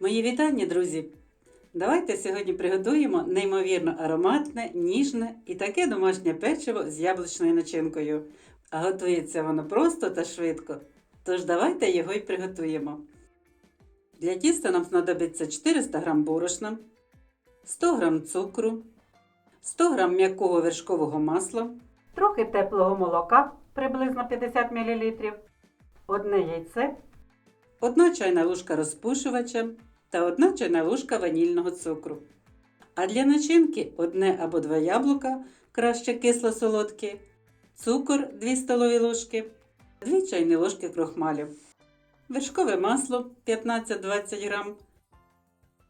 Мої вітання, друзі! Давайте сьогодні приготуємо неймовірно ароматне, ніжне і таке домашнє печиво з яблучною начинкою. А готується воно просто та швидко. Тож давайте його й приготуємо. Для тіста нам знадобиться 400 г борошна, 100 г цукру, 100 г м'якого вершкового масла, трохи теплого молока приблизно 50 мл, одне яйце, одна чайна ложка розпушувача та одна чайна ложка ванільного цукру. А для начинки одне або два яблука, краще кисло-солодкі, цукор 2 столові ложки, 2 чайні ложки крохмалю, вершкове масло 15-20 грам.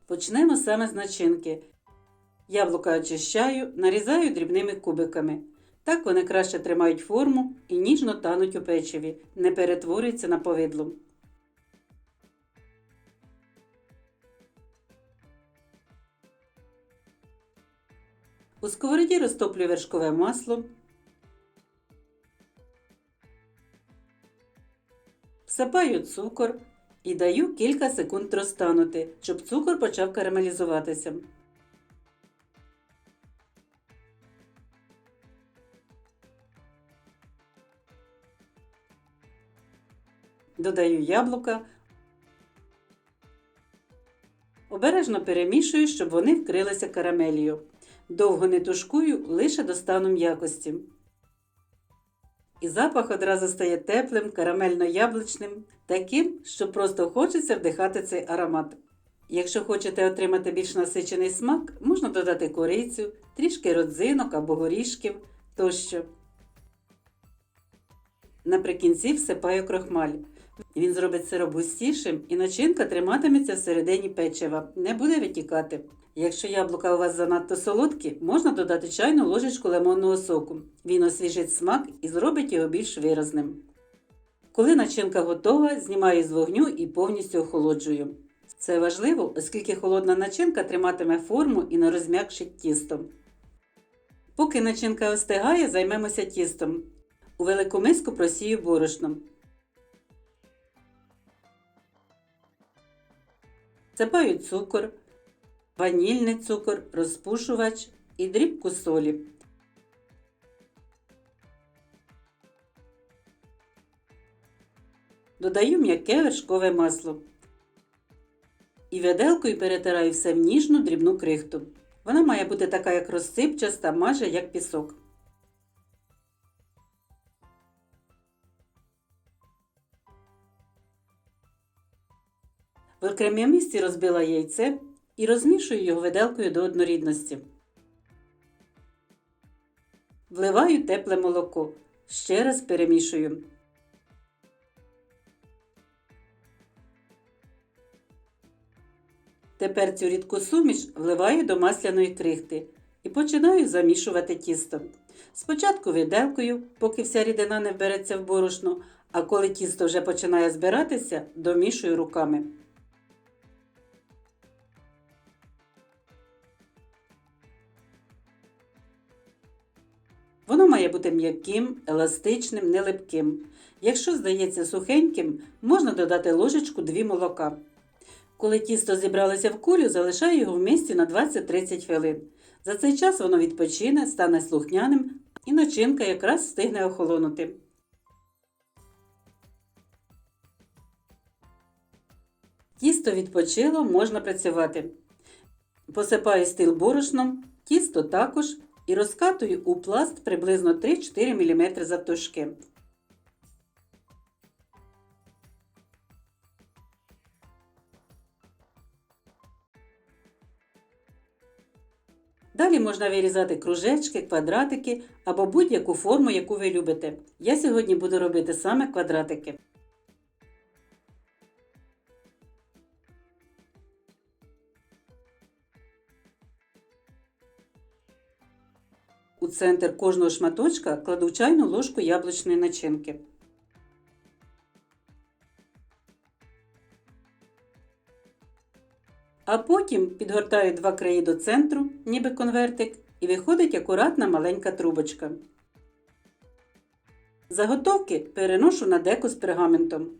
Почнемо саме з начинки. Яблука очищаю, нарізаю дрібними кубиками. Так вони краще тримають форму і ніжно тануть у печиві, не перетворюються на повидло. У сковороді розтоплю вершкове масло. Всипаю цукор і даю кілька секунд розтанути, щоб цукор почав карамелізуватися. Додаю яблука. Обережно перемішую, щоб вони вкрилися карамелью. Довго не тушкую лише до стану м'якості. І запах одразу стає теплим, карамельно-яблучним, таким, що просто хочеться вдихати цей аромат. Якщо хочете отримати більш насичений смак, можна додати корицю, трішки родзинок або горішків тощо. Наприкінці всипаю крохмаль. Він зробить сироп густішим і начинка триматиметься всередині печива, не буде витікати. Якщо яблука у вас занадто солодкі, можна додати чайну ложечку лимонного соку. Він освіжить смак і зробить його більш виразним. Коли начинка готова, знімаю з вогню і повністю охолоджую. Це важливо, оскільки холодна начинка триматиме форму і не розм'якшить тісто. Поки начинка остигає, займемося тістом. У велику миску просію борошном. Сипаю цукор, ванільний цукор, розпушувач і дрібку солі. Додаю м'яке вершкове масло. І виделкою перетираю все в ніжну дрібну крихту. Вона має бути така, як розсипчаста, майже як пісок. В окремому місці розбила яйце і розмішую його виделкою до однорідності. Вливаю тепле молоко. Ще раз перемішую. Тепер цю рідку суміш вливаю до масляної крихти і починаю замішувати тісто. Спочатку виделкою, поки вся рідина не вбереться в борошно, а коли тісто вже починає збиратися, домішую руками. Воно має бути м'яким, еластичним, не липким. Якщо здається сухеньким, можна додати ложечку 2 молока. Коли тісто зібралося в кулю, залишаю його в місці на 20-30 хвилин. За цей час воно відпочине, стане слухняним і начинка якраз встигне охолонути. Тісто відпочило, можна працювати. Посипаю стіл борошном, тісто також і розкатую у пласт приблизно 3-4 мм завтовшки. Далі можна вирізати кружечки, квадратики або будь-яку форму, яку ви любите. Я сьогодні буду робити саме квадратики. У центр кожного шматочка кладу чайну ложку яблучної начинки. А потім підгортаю два краї до центру, ніби конвертик, і виходить акуратна маленька трубочка. Заготовки переношу на деко з пергаментом.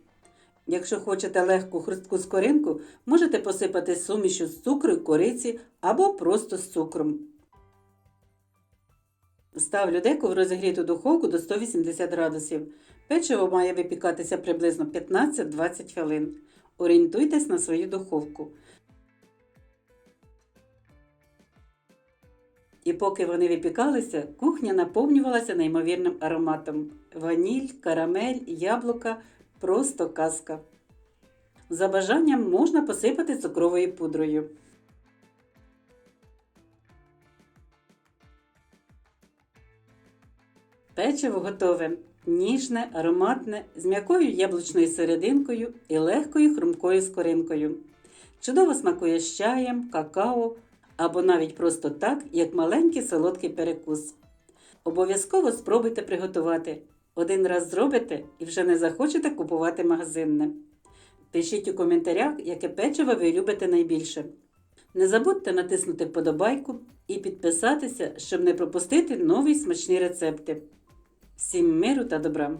Якщо хочете легку хрустку скоринку, можете посипати сумішю з цукру і кориці або просто з цукром. Ставлю деко в розігріту духовку до 180 градусів. Печиво має випікатися приблизно 15-20 хвилин. Орієнтуйтесь на свою духовку. І поки вони випікалися, кухня наповнювалася неймовірним ароматом. Ваніль, карамель, яблука просто казка. За бажанням можна посипати цукровою пудрою. Печиво готове. Ніжне, ароматне, з м'якою яблучною серединкою і легкою хрумкою скоринкою. Чудово смакує з чаєм, какао або навіть просто так, як маленький солодкий перекус. Обов'язково спробуйте приготувати. Один раз зробите і вже не захочете купувати магазинне. Пишіть у коментарях, яке печиво ви любите найбільше. Не забудьте натиснути вподобайку і підписатися, щоб не пропустити нові смачні рецепти. Всім миру та добра!